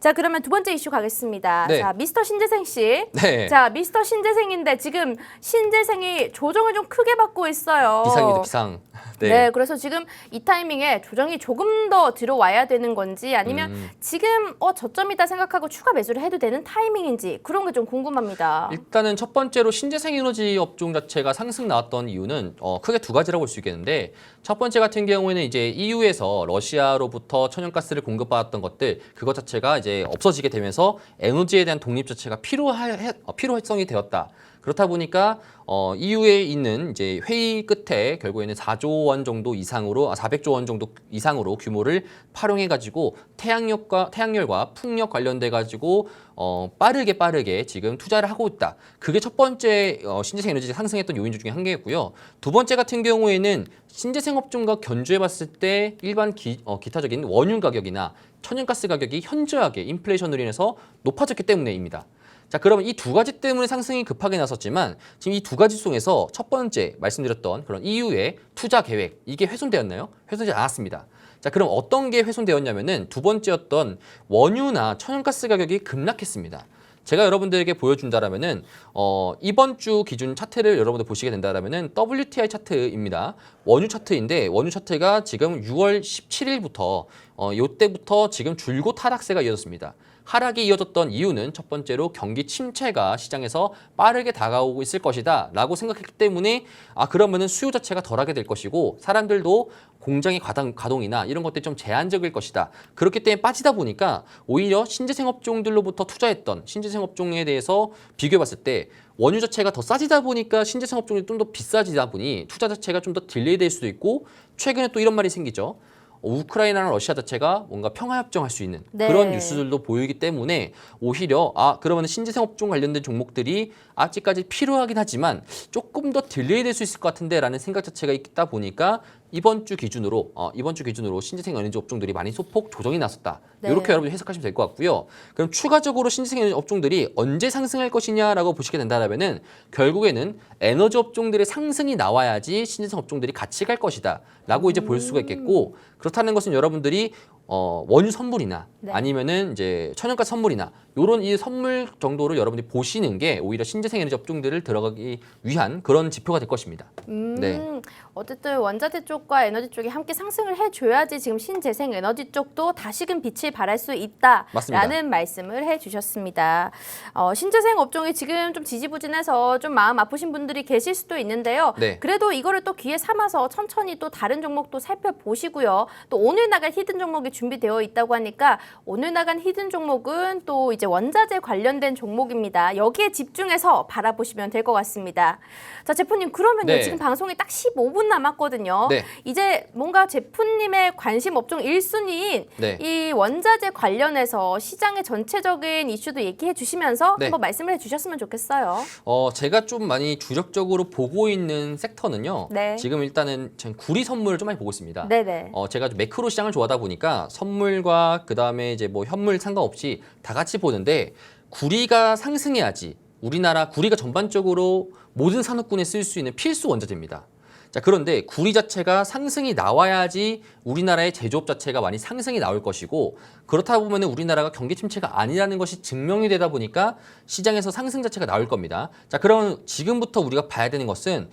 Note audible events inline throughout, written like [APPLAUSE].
자, 그러면 두 번째 이슈 가겠습니다. 네. 자, 미스터 신재생 씨. 네. 자, 미스터 신재생인데 지금 신재생이 조정을 좀 크게 받고 있어요. 비상입니다, 비상. [LAUGHS] 네. 그래서 지금 이 타이밍에 조정이 조금 더 들어와야 되는 건지 아니면 음. 지금 어 저점이다 생각하고 추가 매수를 해도 되는 타이밍인지 그런 게 좀 궁금합니다. 일단은 첫 번째로 신재생 에너지 업종 자체가 상승 나왔던 이유는 어, 크게 두 가지라고 볼 수 있겠는데 첫 번째 같은 경우에는 이제 EU에서 러시아로부터 천연가스를 공급받았던 것들 그것 자체가 이제 없어지게 되면서 에너지에 대한 독립 자체가 필요할 어, 필요성이 되었다. 그렇다 보니까 어, EU에 있는 이제 회의 끝에 결국에는 4조 원 정도 이상으로 아, 400조 원 정도 이상으로 규모를 활용해 가지고 태양력과 태양열과 풍력 관련돼 가지고 어, 빠르게 빠르게 지금 투자를 하고 있다. 그게 첫 번째 어, 신재생 에너지 상승했던 요인 중에 한 개였고요. 두 번째 같은 경우에는 신재생 업종과 견주해 봤을 때 일반 기, 어, 기타적인 원유 가격이나 천연가스 가격이 현저하게 인플레이션으로 인해서 높아졌기 때문에입니다. 자, 그러면 이 두 가지 때문에 상승이 급하게 나섰지만 지금 이 두 가지 중에서 첫 번째 말씀드렸던 그런 EU의 투자 계획 이게 훼손되었나요? 훼손되지 않았습니다. 자, 그럼 어떤 게 훼손되었냐면은 두 번째였던 원유나 천연가스 가격이 급락했습니다. 제가 여러분들에게 보여준다라면은 어, 이번 주 기준 차트를 여러분들 보시게 된다라면은 WTI 차트입니다. 원유 차트인데 원유 차트가 지금 6월 17일부터 어, 요때부터 지금 줄곧 하락세가 이어졌습니다. 하락이 이어졌던 이유는 첫 번째로 경기 침체가 시장에서 빠르게 다가오고 있을 것이다 라고 생각했기 때문에 아 그러면은 수요 자체가 덜하게 될 것이고 사람들도 공장의 가동, 가동 이나 이런 것들이 좀 제한적일 것이다. 그렇기 때문에 빠지다 보니까 오히려 신재생 업종들로부터 투자했던 신재생 업종에 대해서 비교해 봤을 때 원유 자체가 더 싸지다 보니까 신재생 업종이 좀 더 비싸지다 보니 투자 자체가 좀 더 딜레이 될 수도 있고 최근에 또 이런 말이 생기죠. 어, 우크라이나랑 러시아 자체가 뭔가 평화협정할 수 있는 네. 그런 뉴스들도 보이기 때문에 오히려 아 그러면 신재생 업종 관련된 종목들이 아직까지 필요하긴 하지만 조금 더 딜레이 될 수 있을 것 같은데라는 생각 자체가 있다 보니까 이번 주 기준으로 어, 이번 주 기준으로 신재생 에너지 업종들이 많이 소폭 조정이 났었다. 네. 이렇게 여러분이 해석하시면 될 것 같고요. 그럼 추가적으로 신재생 에너지 업종들이 언제 상승할 것이냐라고 보시게 된다면은 결국에는 에너지 업종들의 상승이 나와야지 신재생 업종들이 같이 갈 것이다라고 이제 볼 수가 있겠고 그렇다는 것은 여러분들이 어, 원유 선물이나 네. 아니면은 이제 천연가스 선물이나 요런 이 선물 정도를 여러분들이 보시는 게 오히려 신재생 에너지 업종들을 들어가기 위한 그런 지표가 될 것입니다. 음, 네. 어쨌든 원자재 쪽과 에너지 쪽이 함께 상승을 해줘야지 지금 신재생 에너지 쪽도 다시금 빛을 발할 수 있다라는 맞습니다. 말씀을 해주셨습니다. 어, 신재생 업종이 지금 좀 지지부진해서 좀 마음 아프신 분들이 계실 수도 있는데요. 네. 그래도 이거를 또 귀에 삼아서 천천히 또 다른 종목도 살펴보시고요. 또 오늘 나갈 히든 종목이 준비되어 있다고 하니까 오늘 나간 히든 종목은 또 이제 원자재 관련된 종목입니다. 여기에 집중해서 바라보시면 될 것 같습니다. 자, 제프님 그러면요. 네. 지금 방송이 딱 15분 남았거든요. 네. 이제 뭔가 제프님의 관심 업종 1순위인 네. 이 원자재 관련해서 시장의 전체적인 이슈도 얘기해 주시면서 네. 한번 말씀을 해 주셨으면 좋겠어요. 어, 제가 좀 많이 주력적으로 보고 있는 섹터는요. 네. 지금 일단은 전 구리 선물을 좀 많이 보고 있습니다. 네네. 어, 제가 좀 매크로 시장을 좋아하다 보니까 선물과 그 다음에 이제 뭐 현물 상관없이 다 같이 보는데 구리가 상승해야지 우리나라 구리가 전반적으로 모든 산업군에 쓸 수 있는 필수 원자재입니다. 자, 그런데 구리 자체가 상승이 나와야지 우리나라의 제조업 자체가 많이 상승이 나올 것이고 그렇다 보면 우리나라가 경기 침체가 아니라는 것이 증명이 되다 보니까 시장에서 상승 자체가 나올 겁니다. 자, 그럼 지금부터 우리가 봐야 되는 것은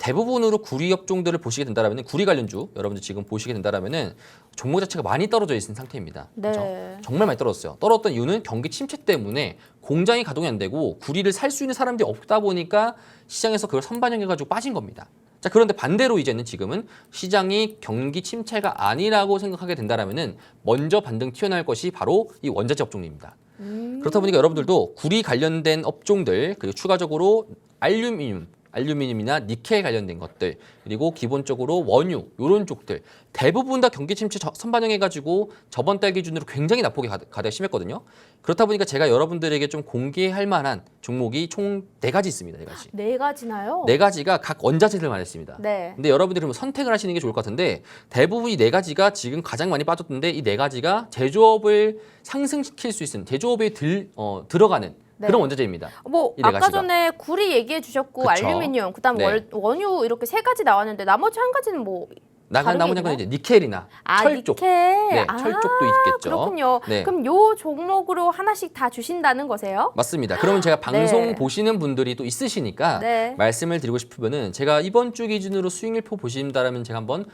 대부분으로 구리 업종들을 보시게 된다라면 구리 관련주 여러분들 지금 보시게 된다라면은 종목 자체가 많이 떨어져 있는 상태입니다. 네. 그렇죠? 정말 많이 떨어졌어요. 떨어졌던 이유는 경기 침체 때문에 공장이 가동이 안 되고 구리를 살 수 있는 사람들이 없다 보니까 시장에서 그걸 선반영해 가지고 빠진 겁니다. 자 그런데 반대로 이제는 지금은 시장이 경기 침체가 아니라고 생각하게 된다라면은 먼저 반등 튀어나올 것이 바로 이 원자재 업종입니다. 그렇다 보니까 여러분들도 구리 관련된 업종들 그리고 추가적으로 알루미늄 알루미늄이나 니켈 관련된 것들 그리고 기본적으로 원유 이런 쪽들 대부분 다 경기 침체 저- 선반영해 가지고 저번 달 기준으로 굉장히 낙폭이 가- 가장 심했거든요. 그렇다 보니까 제가 여러분들에게 좀 공개할 만한 종목이 총 네 가지 있습니다. 네 가지. 네 가지나요? 네 가지가 각 원자재들만 했습니다. 네. 근데 여러분들이 그럼 선택을 하시는 게 좋을 것 같은데 대부분 이 네 가지가 지금 가장 많이 빠졌던데 이 네 가지가 제조업을 상승시킬 수 있는 제조업에 들, 어, 들어가는 네. 그런 원자재입니다. 뭐 이 네 아까 가지가. 전에 구리 얘기해 주셨고 그쵸. 알루미늄 그다음 네. 월, 원유 이렇게 세 가지 나왔는데 나머지 한 가지는 뭐 나간 다른 게 나머지 건 있나요? 이제 니켈이나 아, 철쪽. 니켈. 네, 아, 철쪽도 있겠죠. 그렇군요. 네. 그럼 요 종목으로 하나씩 다 주신다는 거세요? 맞습니다. 그러면 제가 방송 네. 보시는 분들이 또 있으시니까 네. 말씀을 드리고 싶으면은 제가 이번 주 기준으로 수익률표 보신다라면 제가 한번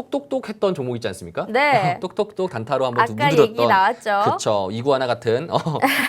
똑똑똑 했던 종목 있지 않습니까? 네. [LAUGHS] 똑똑똑 단타로 한번 아까 두드렸던 얘기 나왔죠. 그쵸 이구아나 같은 어,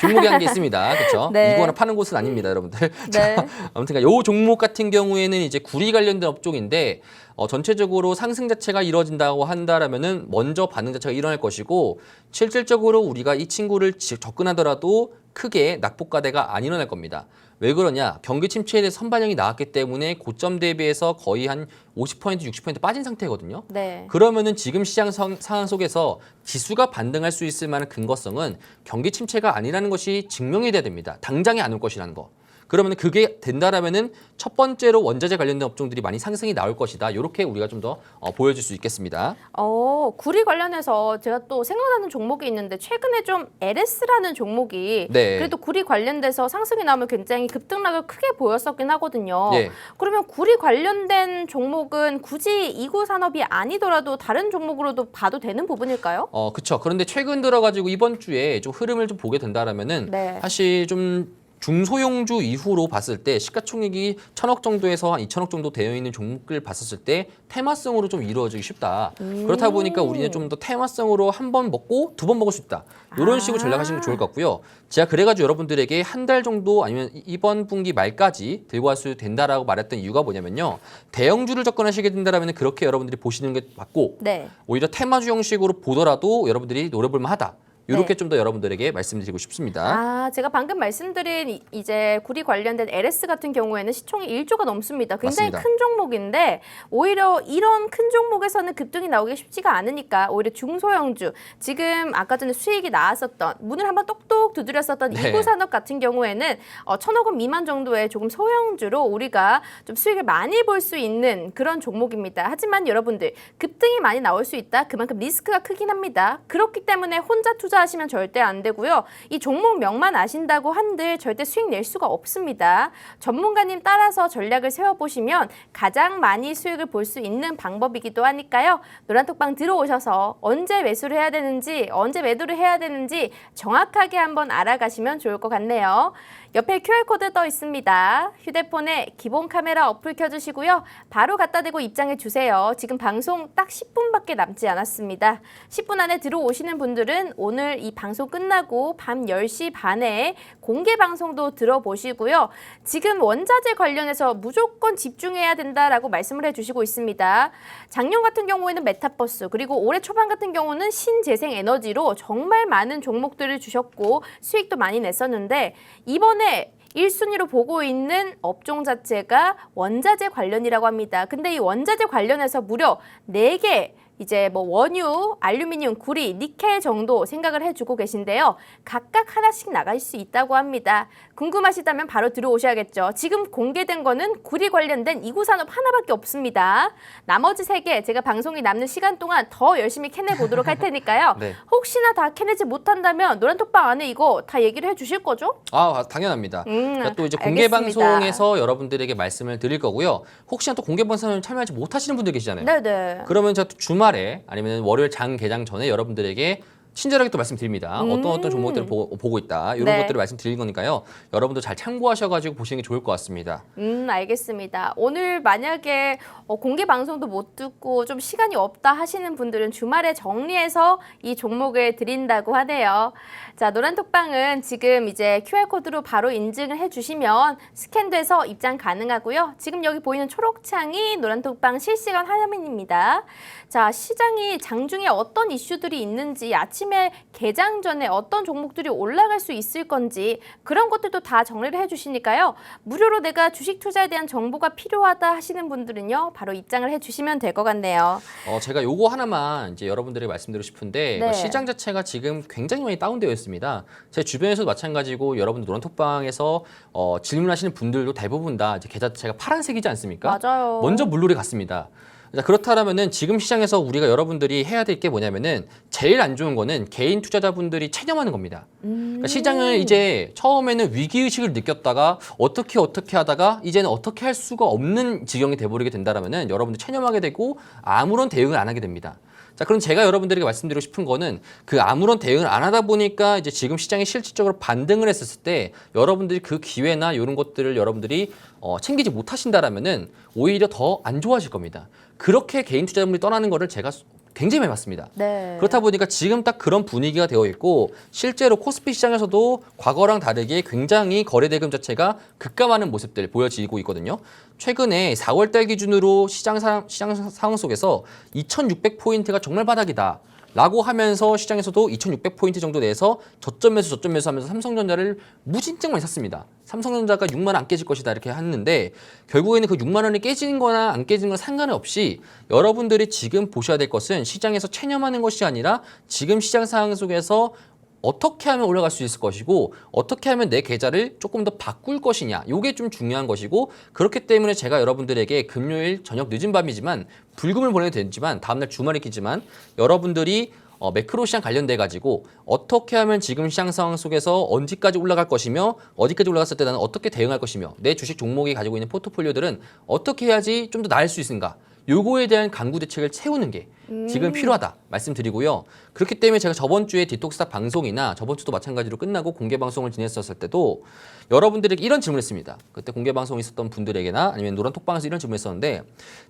종목이 한개 있습니다. 그쵸 네. 이구아나 파는 곳은 아닙니다, 여러분들. [LAUGHS] 네. 아무튼 요 종목 같은 경우에는 이제 구리 관련된 업종인데 어, 전체적으로 상승 자체가 이루어진다고 한다라면은 먼저 반응 자체가 일어날 것이고 실질적으로 우리가 이 친구를 지- 접근하더라도 크게 낙폭과대가 안 일어날 겁니다. 왜 그러냐? 경기 침체에 대해 선반영이 나왔기 때문에 고점 대비해서 거의 한 50% 60% 빠진 상태거든요. 네. 그러면은 지금 시장 상- 상황 속에서 지수가 반등할 수 있을 만한 근거성은 경기 침체가 아니라는 것이 증명이 돼야 됩니다. 당장에 안 올 것이라는 거. 그러면 그게 된다라면은 첫 번째로 원자재 관련된 업종들이 많이 상승이 나올 것이다. 이렇게 우리가 좀 더 어, 보여줄 수 있겠습니다. 어, 구리 관련해서 제가 또 생각나는 종목이 있는데 최근에 좀 LS라는 종목이 네. 그래도 구리 관련돼서 상승이 나오면 굉장히 급등락을 크게 보였었긴 하거든요. 예. 그러면 구리 관련된 종목은 굳이 이구 산업이 아니더라도 다른 종목으로도 봐도 되는 부분일까요? 어, 그쵸. 그런데 최근 들어가지고 이번 주에 좀 흐름을 좀 보게 된다라면은 네. 사실 좀 중소형주 이후로 봤을 때 시가총액이 천억 정도에서 한 2천억 정도 되어 있는 종목을 봤었을 때 테마성으로 좀 이루어지기 쉽다. 그렇다 보니까 우리는 좀 더 테마성으로 한 번 먹고 두 번 먹을 수 있다. 이런 식으로 전략하시는 게 좋을 것 같고요. 제가 그래가지고 여러분들에게 한 달 정도 아니면 이- 이번 분기 말까지 들고 갈 수 된다라고 말했던 이유가 뭐냐면요. 대형주를 접근하시게 된다라면 그렇게 여러분들이 보시는 게 맞고 네. 오히려 테마주 형식으로 보더라도 여러분들이 노려볼 만 하다. 이렇게 네. 좀더 여러분들에게 말씀드리고 싶습니다. 아, 제가 방금 말씀드린 이- 이제 구리 관련된 LS 같은 경우에는 시총이 1조가 넘습니다. 굉장히 맞습니다. 큰 종목인데 오히려 이런 큰 종목에서는 급등이 나오기 쉽지가 않으니까 오히려 중소형주 지금 아까 전에 수익이 나왔었던 문을 한번 똑똑 두드렸었던 네. 이구 산업 같은 경우에는 어, 천억 원 미만 정도의 조금 소형주로 우리가 좀 수익을 많이 볼 수 있는 그런 종목입니다. 하지만 여러분들 급등이 많이 나올 수 있다. 그만큼 리스크가 크긴 합니다. 그렇기 때문에 혼자 투자 하시면 절대 안 되고요. 이 종목명만 아신다고 한들 절대 수익 낼 수가 없습니다. 전문가님 따라서 전략을 세워보시면 가장 많이 수익을 볼 수 있는 방법이기도 하니까요. 노란톡방 들어오셔서 언제 매수를 해야 되는지 언제 매도를 해야 되는지 정확하게 한번 알아가시면 좋을 것 같네요. 옆에 QR코드 떠 있습니다. 휴대폰에 기본 카메라 어플 켜주시고요. 바로 갖다 대고 입장해 주세요. 지금 방송 딱 10분밖에 남지 않았습니다. 10분 안에 들어오시는 분들은 오늘 이 방송 끝나고 밤 10시 반에 공개 방송도 들어보시고요. 지금 원자재 관련해서 무조건 집중해야 된다라고 말씀을 해주시고 있습니다. 작년 같은 경우에는 메타버스 그리고 올해 초반 같은 경우는 신재생 에너지로 정말 많은 종목들을 주셨고 수익도 많이 냈었는데 이번에 1순위로 보고 있는 업종 자체가 원자재 관련이라고 합니다. 근데 이 원자재 관련해서 무려 4개 이제 뭐 원유, 알루미늄, 구리, 니켈 정도 생각을 해주고 계신데요. 각각 하나씩 나갈 수 있다고 합니다. 궁금하시다면 바로 들어오셔야겠죠. 지금 공개된 거는 구리 관련된 이구산업 하나밖에 없습니다. 나머지 세 개 제가 방송이 남는 시간 동안 더 열심히 캐내 보도록 할 테니까요. [LAUGHS] 네. 혹시나 다 캐내지 못한다면 노란톡방 안에 이거 다 얘기를 해주실 거죠? 아, 당연합니다. 음, 그러니까 또 이제 공개 알겠습니다. 방송에서 여러분들에게 말씀을 드릴 거고요. 혹시나 또 공개 방송을 참여하지 못하시는 분들 계시잖아요. 네네. 그러면 제가 또 주말에 아니면 월요일 장 개장 전에 여러분들에게 친절하게 또 말씀드립니다. 어떤 어떤 종목들을 보고, 보고 있다. 이런 음. 네. 것들을 말씀드릴 거니까요. 여러분도 잘 참고하셔가지고 보시는 게 좋을 것 같습니다. 음, 알겠습니다. 오늘 만약에 어, 공개 방송도 못 듣고 좀 시간이 없다 하시는 분들은 주말에 정리해서 이 종목을 드린다고 하네요. 자, 노란톡방은 지금 이제 QR코드로 바로 인증을 해주시면 스캔돼서 입장 가능하고요. 지금 여기 보이는 초록창이 노란톡방 실시간 화면입니다. 자, 시장이 장중에 어떤 이슈들이 있는지 아침 에 개장 전에 어떤 종목들이 올라갈 수 있을 건지 그런 것들도 다 정리를 해주시니까요. 무료로 내가 주식 투자에 대한 정보가 필요하다 하시는 분들은요. 바로 입장을 해주시면 될 것 같네요. 어, 제가 요거 하나만 이제 여러분들에게 말씀드리고 싶은데 네. 시장 자체가 지금 굉장히 많이 다운되어 있습니다. 제 주변에서도 마찬가지고 여러분들 노란톡방에서 어, 질문하시는 분들도 대부분 다 이제 계좌 자체가 파란색이지 않습니까? 맞아요. 먼저 물놀이 갔습니다. 자, 그렇다면은 지금 시장에서 우리가 여러분들이 해야 될 게 뭐냐면은 제일 안 좋은 거는 개인 투자자분들이 체념하는 겁니다. 그러니까 시장을 이제 처음에는 위기 의식을 느꼈다가 어떻게 어떻게 하다가 이제는 어떻게 할 수가 없는 지경이 돼버리게 된다라면은 여러분들 체념하게 되고 아무런 대응을 안 하게 됩니다. 자, 그럼 제가 여러분들에게 말씀드리고 싶은 거는 그 아무런 대응을 안 하다 보니까 이제 지금 시장이 실질적으로 반등을 했었을 때 여러분들이 그 기회나 이런 것들을 여러분들이 어, 챙기지 못하신다라면은 오히려 더 안 좋아질 겁니다. 그렇게 개인 투자자분들이 떠나는 거를 제가 굉장히 많이 봤습니다. 네. 그렇다 보니까 지금 딱 그런 분위기가 되어 있고 실제로 코스피 시장에서도 과거랑 다르게 굉장히 거래 대금 자체가 급감하는 모습들 보여지고 있거든요. 최근에 4월 달 기준으로 시장 상황, 시장 상황 속에서 2,600 포인트가 정말 바닥이다. 라고 하면서 시장에서도 2,600포인트 정도 내에서 저점 매수 저점 매수 하면서 삼성전자를 무진장 많이 샀습니다. 삼성전자가 6만 원 안 깨질 것이다 이렇게 했는데 결국에는 그 6만 원이 깨지는 거나 안 깨지는 건 상관없이 여러분들이 지금 보셔야 될 것은 시장에서 체념하는 것이 아니라 지금 시장 상황 속에서 어떻게 하면 올라갈 수 있을 것이고 어떻게 하면 내 계좌를 조금 더 바꿀 것이냐 이게 좀 중요한 것이고 그렇기 때문에 제가 여러분들에게 금요일 저녁 늦은 밤이지만 불금을 보내도 되지만 다음날 주말이 끼지만 여러분들이 어, 매크로 시장 관련돼 가지고 어떻게 하면 지금 시장 상황 속에서 언제까지 올라갈 것이며 어디까지 올라갔을 때 나는 어떻게 대응할 것이며 내 주식 종목이 가지고 있는 포트폴리오들은 어떻게 해야지 좀 더 나을 수 있는가 요거에 대한 강구 대책을 세우는 게 지금 필요하다 말씀드리고요. 그렇기 때문에 제가 저번 주에 디톡스타 방송이나 저번 주도 마찬가지로 끝나고 공개 방송을 지냈었을 때도 여러분들에게 이런 질문했습니다. 그때 공개 방송 있었던 분들에게나 아니면 노란 톡방에서 이런 질문했었는데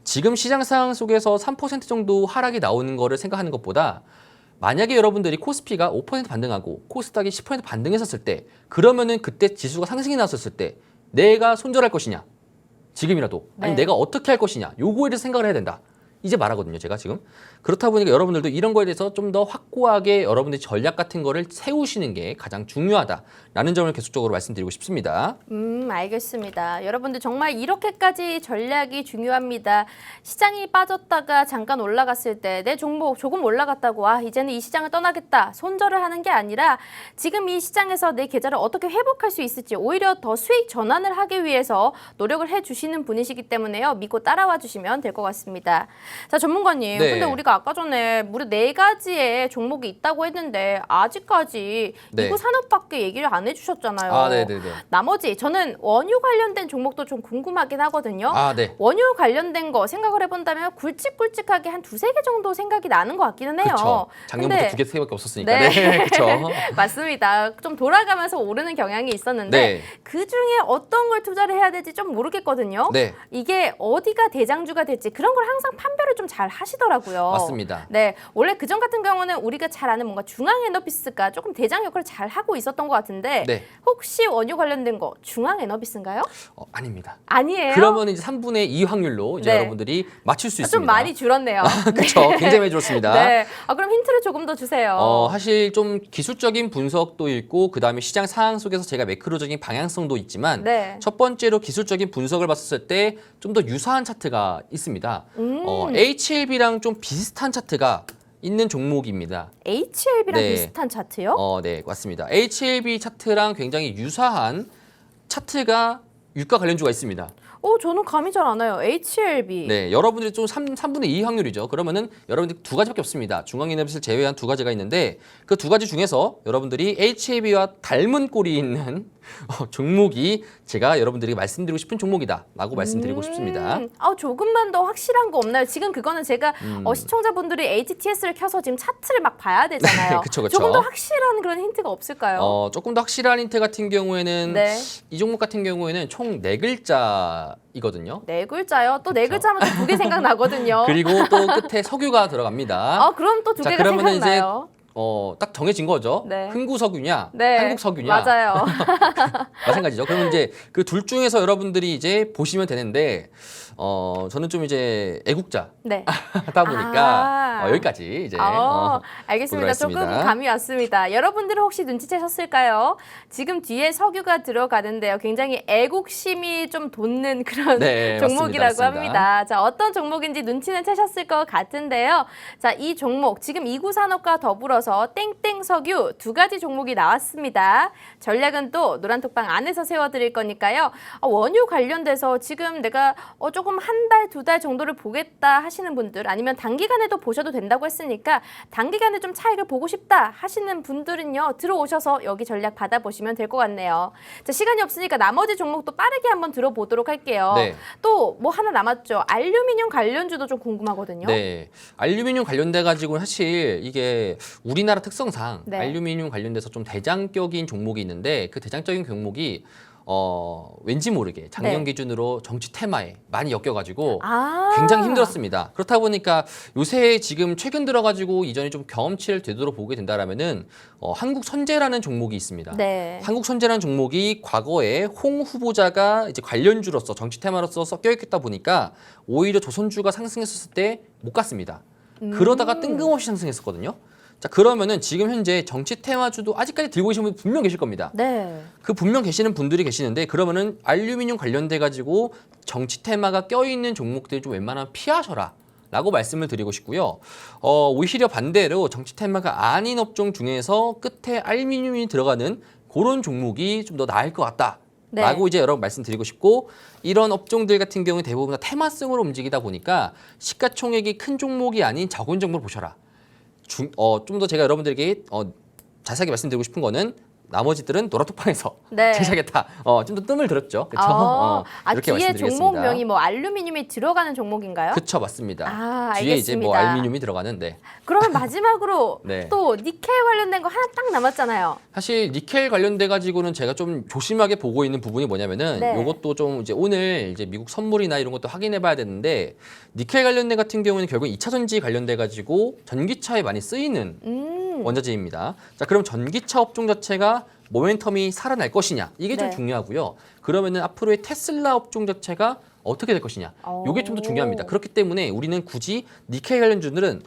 지금 시장 상황 속에서 3% 정도 하락이 나오는 거를 생각하는 것보다 만약에 여러분들이 코스피가 5% 반등하고 코스닥이 10% 반등했었을 때 그러면은 그때 지수가 상승이 나왔었을 때 내가 손절할 것이냐 지금이라도 아니 네. 내가 어떻게 할 것이냐 요거에 대해서 생각을 해야 된다. 이제 말하거든요, 제가 지금. 그렇다 보니까 여러분들도 이런 거에 대해서 좀 더 확고하게 여러분들이 전략 같은 거를 세우시는 게 가장 중요하다라는 점을 계속적으로 말씀드리고 싶습니다. 음, 알겠습니다. 여러분들 정말 이렇게까지 전략이 중요합니다. 시장이 빠졌다가 잠깐 올라갔을 때 내 종목 조금 올라갔다고 아, 이제는 이 시장을 떠나겠다. 손절을 하는 게 아니라 지금 이 시장에서 내 계좌를 어떻게 회복할 수 있을지 오히려 더 수익 전환을 하기 위해서 노력을 해 주시는 분이시기 때문에요. 믿고 따라와 주시면 될 것 같습니다. 자, 전문가님. 네. 근데 우리가 아까 전에 무려 네 가지의 종목이 있다고 했는데 아직까지 네. 이거 산업밖에 얘기를 안 해주셨잖아요. 아, 네, 네, 네. 나머지 저는 원유 관련된 종목도 좀 궁금하긴 하거든요. 아, 네. 원유 관련된 거 생각을 해본다면 굵직굵직하게 한 두세 개 정도 생각이 나는 것 같기는 해요. 그렇죠. 작년부터 근데- 두 개, 세 개밖에 없었으니까. 네. 네. [LAUGHS] 그렇죠. [LAUGHS] 맞습니다. 좀 돌아가면서 오르는 경향이 있었는데 네. 그 중에 어떤 걸 투자를 해야 될지 좀 모르겠거든요. 네. 이게 어디가 대장주가 될지 그런 걸 항상 판별을 좀 잘 하시더라고요. 맞습니다. 네, 원래 그전 같은 경우는 우리가 잘 아는 뭔가 중앙 에너비스가 조금 대장 역할을 잘 하고 있었던 것 같은데 네. 혹시 원유 관련된 거 중앙 에너비스인가요? 어, 아닙니다. 아니에요. 그러면 이제 3분의 2 확률로 이제 네. 여러분들이 맞출 수 아, 있습니다. 좀 많이 줄었네요. [LAUGHS] 그렇죠. 굉장히 줄었습니다. 네. 아, 그럼 힌트를 조금 더 주세요. 어, 사실 좀 기술적인 분석도 있고 그다음에 시장 상황 속에서 제가 매크로적인 방향성도 있지만 네. 첫 번째로 기술적인 분석을 봤을 때 좀 더 유사한 차트가 있습니다. 음. 어, HLB랑 좀 비슷한 차트가 있는 종목입니다. HLB랑 네. 비슷한 차트요? 어, 네, 맞습니다. HLB 차트랑 굉장히 유사한 차트가 유가 관련주가 있습니다. 어, 저는 감이 잘 안 와요. HLB. 네, 여러분들이 좀 3, 3분의 2 확률이죠. 그러면은 여러분들 두 가지밖에 없습니다. 중앙이너비스를 제외한 두 가지가 있는데 그 두 가지 중에서 여러분들이 HAB와 닮은 꼴이 있는 [LAUGHS] 어, 종목이 제가 여러분들에게 말씀드리고 싶은 종목이다라고 말씀드리고 싶습니다. 음, 아, 조금만 더 확실한 거 없나요? 지금 그거는 제가 음. 어, 시청자분들이 HTS를 켜서 지금 차트를 막 봐야 되잖아요. 네, [LAUGHS] 그쵸, 그쵸. 조금 더 확실한 그런 힌트가 없을까요? 어, 조금 더 확실한 힌트 같은 경우에는 네. 이 종목 같은 경우에는 총 네 글자 이거든요. 네 글자요. 또 네 글자면 또 두 개 생각나거든요. [LAUGHS] 그리고 또 끝에 석유가 들어갑니다. 아, 그럼 또 두 자, 개가 그러면은 이제 생각나요. 어, 딱 정해진 거죠. 네. 흥구 석유냐, 네. 한국 석유냐. 맞아요. [LAUGHS] 마찬가지죠. 그러면 이제 그 둘 중에서 여러분들이 이제 보시면 되는데 어 저는 좀 이제 애국자 네. [LAUGHS] 하다 보니까 아. 어, 여기까지 이제 어, 어, 알겠습니다. 조금. 감이 왔습니다. 여러분들은 혹시 눈치채셨을까요? 지금 뒤에 석유가 들어가는데요. 굉장히 애국심이 좀 돋는 그런 네, [LAUGHS] 종목이라고 맞습니다. 합니다. 자, 어떤 종목인지 눈치는 채셨을 것 같은데요. 자, 이 종목 지금 이구 산업과 더불어서 땡땡 석유 두 가지 종목이 나왔습니다. 전략은 또 노란톡방 안에서 세워드릴 거니까요. 어, 원유 관련돼서 지금 내가 어, 조금 조금 한 달, 두 달 정도를 보겠다 하시는 분들 아니면 단기간에도 보셔도 된다고 했으니까 단기간에 좀 차익을 보고 싶다 하시는 분들은요. 들어오셔서 여기 전략 받아보시면 될 것 같네요. 자, 시간이 없으니까 나머지 종목도 빠르게 한번 들어보도록 할게요. 네. 또 뭐 하나 남았죠. 알루미늄 관련주도 좀 궁금하거든요. 네. 알루미늄 관련돼 가지고 사실 이게 우리나라 특성상 네. 알루미늄 관련돼서 좀 대장격인 종목이 있는데 그 대장적인 종목이 어 왠지 모르게 작년 네. 기준으로 정치 테마에 많이 엮여가지고 아. 굉장히 힘들었습니다. 그렇다 보니까 요새 지금 최근 들어가지고 이전에 좀 경험치를 되돌아보게 된다라면은 어, 한국 선제라는 종목이 있습니다. 네. 한국 선제라는 종목이 과거에 홍 후보자가 이제 관련주로서 정치 테마로서 섞여 있다 보니까 오히려 조선주가 상승했었을 때 못 갔습니다. 음. 그러다가 뜬금없이 상승했었거든요. 자 그러면은 지금 현재 정치 테마주도 아직까지 들고 계신 분 분명 계실 겁니다. 네. 그 분명 계시는 분들이 계시는데 그러면은 알루미늄 관련돼 가지고 정치 테마가 껴있는 종목들 좀 웬만하면 피하셔라. 라고 말씀을 드리고 싶고요. 어, 오히려 반대로 정치 테마가 아닌 업종 중에서 끝에 알루미늄이 들어가는 그런 종목이 좀 더 나을 것 같다. 네. 라고 이제 여러분 말씀드리고 싶고 이런 업종들 같은 경우는 대부분 다 테마성으로 움직이다 보니까 시가총액이 큰 종목이 아닌 적은 종목을 보셔라. 어, 좀 더 제가 여러분들에게 어, 자세하게 말씀드리고 싶은 거는 나머지들은 노라톡방에서 [LAUGHS] 네. 제시하겠다. 어, 좀 더 뜸을 들었죠. 그렇죠? 아, 어, 아, 이렇게 뒤에 말씀드리겠습니다. 종목명이 뭐 알루미늄이 들어가는 종목인가요? 그쵸 맞습니다. 아, 뒤에 이제 뭐 알겠습니다. 알루미늄이 들어가는데 그러면 마지막으로 [LAUGHS] 네. 또 니켈 관련된 거 하나 딱 남았잖아요. 사실 니켈 관련돼 가지고는 제가 좀 조심하게 보고 있는 부분이 뭐냐면은 네. 요것도 좀 이제 오늘 이제 미국 선물이나 이런 것도 확인해 봐야 되는데 니켈 관련돼 같은 경우는 결국 2차 전지 관련돼 가지고 전기차에 많이 쓰이는 음. 원자재입니다. 자, 그럼 전기차 업종 자체가 모멘텀이 살아날 것이냐? 이게 좀 네. 중요하고요. 그러면은 앞으로의 테슬라 업종 자체가 어떻게 될 것이냐? 이게 좀더 오. 중요합니다. 그렇기 때문에 우리는 굳이 니켈 관련주들은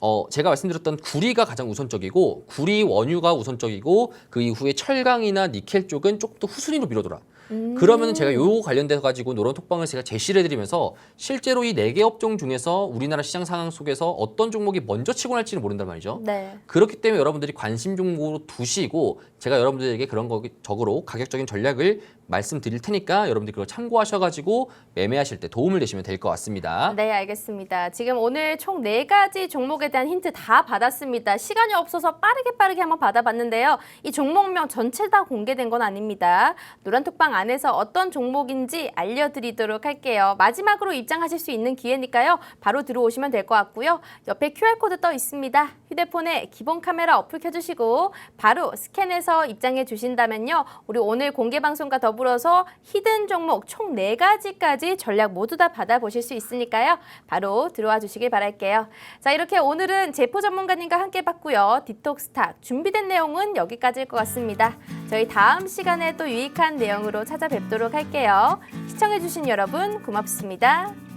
어, 제가 말씀드렸던 구리가 가장 우선적이고 구리 원유가 우선적이고 그 이후에 철강이나 니켈 쪽은 조금 더 후순위로 밀어둬라. 음. 그러면은 제가 요 관련돼 가지고 노란 톡방을 제가 제시를 해드리면서 실제로 이 네 개 업종 중에서 우리나라 시장 상황 속에서 어떤 종목이 먼저 치고 날지는 모른단 말이죠. 네. 그렇기 때문에 여러분들이 관심 종목으로 두시고 제가 여러분들에게 그런 거 적으로 가격적인 전략을 말씀드릴 테니까 여러분들이 그걸 참고하셔가지고 매매하실 때 도움을 내시면 될 것 같습니다. 네, 알겠습니다. 지금 오늘 총 네가지 종목에 대한 힌트 다 받았습니다. 시간이 없어서 빠르게 빠르게 한번 받아봤는데요. 이 종목명 전체 다 공개된 건 아닙니다. 노란톡방 안에서 어떤 종목인지 알려드리도록 할게요. 마지막으로 입장하실 수 있는 기회니까요. 바로 들어오시면 될 것 같고요. 옆에 QR코드 떠 있습니다. 휴대폰에 기본 카메라 어플 켜주시고 바로 스캔해서 입장해 주신다면요. 우리 오늘 공개 방송과 더불어서 히든 종목 총 네가지까지 전략 모두 다 받아보실 수 있으니까요. 바로 들어와 주시길 바랄게요. 자, 이렇게 오늘은 제포 전문가님과 함께 봤고요. 디톡스탁 준비된 내용은 여기까지일 것 같습니다. 저희 다음 시간에 또 유익한 내용으로 찾아뵙도록 할게요. 시청해주신 여러분 고맙습니다.